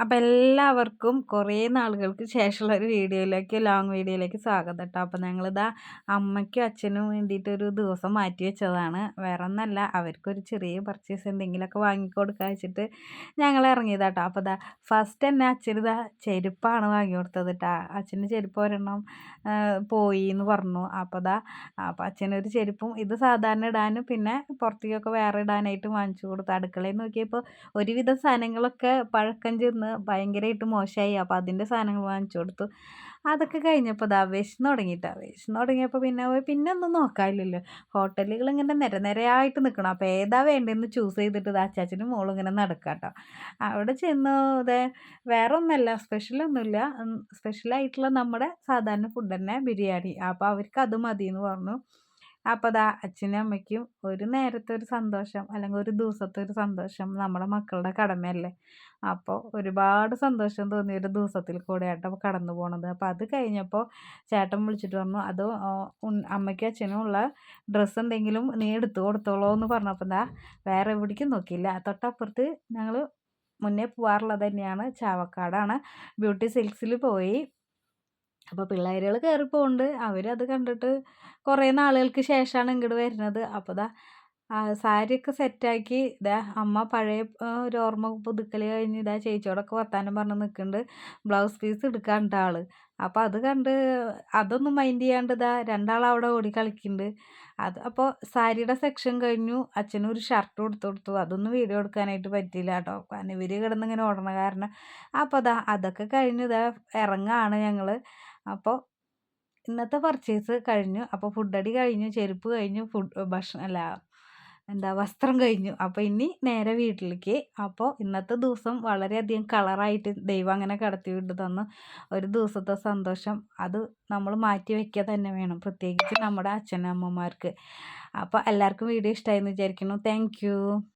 അപ്പം എല്ലാവർക്കും കുറേ നാളുകൾക്ക് ശേഷമുള്ള ഒരു വീഡിയോയിലേക്ക് ലോങ് വീഡിയോയിലേക്ക് സ്വാഗതം കേട്ടോ അപ്പം ഞങ്ങളിതാ അമ്മയ്ക്കും അച്ഛനും വേണ്ടിയിട്ട് ഒരു ദിവസം മാറ്റി വെച്ചതാണ്. വേറെ ഒന്നല്ല അവർക്കൊരു ചെറിയ പർച്ചേസ് എന്തെങ്കിലുമൊക്കെ വാങ്ങിക്കൊടുക്കുക വെച്ചിട്ട് ഞങ്ങൾ ഇറങ്ങിയതാട്ടോ അപ്പോൾ ഇതാ ഫസ്റ്റ് തന്നെ അച്ഛനിതാ ചെരുപ്പാണ് വാങ്ങി കൊടുത്തത് കേട്ടോ അച്ഛന് ചെരുപ്പ് ഒരെണ്ണം പോയി എന്ന് പറഞ്ഞു. അപ്പോൾ ഇതാ അപ്പോൾ അച്ഛനൊരു ചെരുപ്പും ഇത് സാധാരണ ഇടാനും പിന്നെ പുറത്തേക്കൊക്കെ വേറെ ഇടാനായിട്ട് വാങ്ങിച്ചു കൊടുത്തു അടുക്കളയിൽ നോക്കിയപ്പോൾ ഒരുവിധം സാധനങ്ങളൊക്കെ പഴക്കം ചെന്ന് ഭയങ്കരമായിട്ട് മോശമായി. അപ്പോൾ അതിന്റെ സാധനങ്ങൾ വാങ്ങിച്ചു കൊടുത്തു. അതൊക്കെ കഴിഞ്ഞപ്പോൾ ദാ വിശന്ന് തുടങ്ങിയിട്ടാണ് വിശന്ന് തുടങ്ങിയപ്പോൾ പിന്നെ പിന്നെ ഒന്നും നോക്കാമല്ലോ ഹോട്ടലുകൾ ഇങ്ങനെ നിര നിരയായിട്ട് നിൽക്കണം അപ്പോൾ ഏതാ വേണ്ടതെന്ന് ചൂസ് ചെയ്തിട്ട് അച്ചാച്ചനും മോളും ഇങ്ങനെ നടക്കാം കേട്ടോ അവിടെ ചെന്ന്. ഇതേ വേറെ ഒന്നല്ല സ്പെഷ്യലൊന്നുമില്ല സ്പെഷ്യലായിട്ടുള്ള നമ്മുടെ സാധാരണ ഫുഡ് തന്നെ ബിരിയാണി. അപ്പോൾ അവർക്ക് അത് മതി എന്ന് പറഞ്ഞു. അപ്പോൾ അതാ അച്ഛനും അമ്മയ്ക്കും ഒരു നേരത്തെ ഒരു സന്തോഷം അല്ലെങ്കിൽ ഒരു ദിവസത്തെ ഒരു സന്തോഷം നമ്മുടെ മക്കളുടെ കടമയല്ലേ? അപ്പോൾ ഒരുപാട് സന്തോഷം തോന്നിയ ഒരു ദിവസത്തിൽ കൂടെ ആയിട്ട് കടന്നു പോണത്. അപ്പോൾ അത് കഴിഞ്ഞപ്പോൾ ചേട്ടൻ വിളിച്ചിട്ട് പറഞ്ഞു അത് അമ്മയ്ക്കും അച്ഛനും ഉള്ള ഡ്രസ്സ് എന്തെങ്കിലും നീ എടുത്തു കൊടുത്തോളൂ എന്ന് പറഞ്ഞപ്പോൾ എന്താ വേറെ എവിടേക്കും നോക്കിയില്ല. തൊട്ടപ്പുറത്ത് ഞങ്ങൾ മുന്നേ പോകാറുള്ളത് തന്നെയാണ്. ചാവക്കാടാണ്. ബ്യൂട്ടി സിൽക്സിൽ പോയി അപ്പോൾ പിള്ളേരുകൾ കയറി പോകുന്നുണ്ട് അവരത് കണ്ടിട്ട് കുറേ നാളുകൾക്ക് ശേഷമാണ് ഇങ്ങോട്ട് വരുന്നത്. അപ്പോൾ ദാ സാരിയൊക്കെ സെറ്റാക്കി ഇതാ അമ്മ പഴയ ഒരു ഓർമ്മ പുതുക്കൽ കഴിഞ്ഞ് ഇതാ ചേച്ചിയോടൊക്കെ വർത്താനം പറഞ്ഞ് നിൽക്കുന്നുണ്ട് ബ്ലൗസ് പീസ് എടുക്കാണ്ട് ആൾ അപ്പോൾ അത് കണ്ട് അതൊന്നും മൈൻഡ് ചെയ്യാണ്ട് ഇതാ രണ്ടാൾ അവിടെ ഓടി കളിക്കുന്നുണ്ട് അത് അപ്പോൾ സാരിയുടെ സെക്ഷൻ കഴിഞ്ഞു. അച്ഛനൊരു ഷർട്ട് കൊടുത്തു കൊടുത്തു. അതൊന്നും വീഡിയോ എടുക്കാനായിട്ട് പറ്റിയില്ല കേട്ടോ. കാരണം ഇവർ കിടന്നിങ്ങനെ ഓടണ കാരണം. അപ്പോൾ അതാ അതൊക്കെ കഴിഞ്ഞ് ഇതാ ഇറങ്ങാണ് ഞങ്ങൾ അപ്പോൾ ഇന്നത്തെ പർച്ചേസ് കഴിഞ്ഞു. അപ്പോൾ ഫുഡ് അടി കഴിഞ്ഞു ചെരുപ്പ് കഴിഞ്ഞു ഫുഡ് ഭക്ഷണം അല്ല എന്താ വസ്ത്രം കഴിഞ്ഞു. അപ്പോൾ ഇനി നേരെ വീട്ടിലേക്ക്. അപ്പോൾ ഇന്നത്തെ ദിവസം വളരെയധികം കളറായിട്ട് ദൈവം അങ്ങനെ കടത്തി വിട്ടു തന്നു. ഒരു ദിവസത്തെ സന്തോഷം. അത് നമ്മൾ മാറ്റി വയ്ക്കുക തന്നെ വേണം. പ്രത്യേകിച്ച് നമ്മുടെ അച്ഛനമ്മമാർക്ക്. അപ്പോൾ എല്ലാവർക്കും വീഡിയോ ഇഷ്ടമായി എന്ന് വിചാരിക്കുന്നു താങ്ക്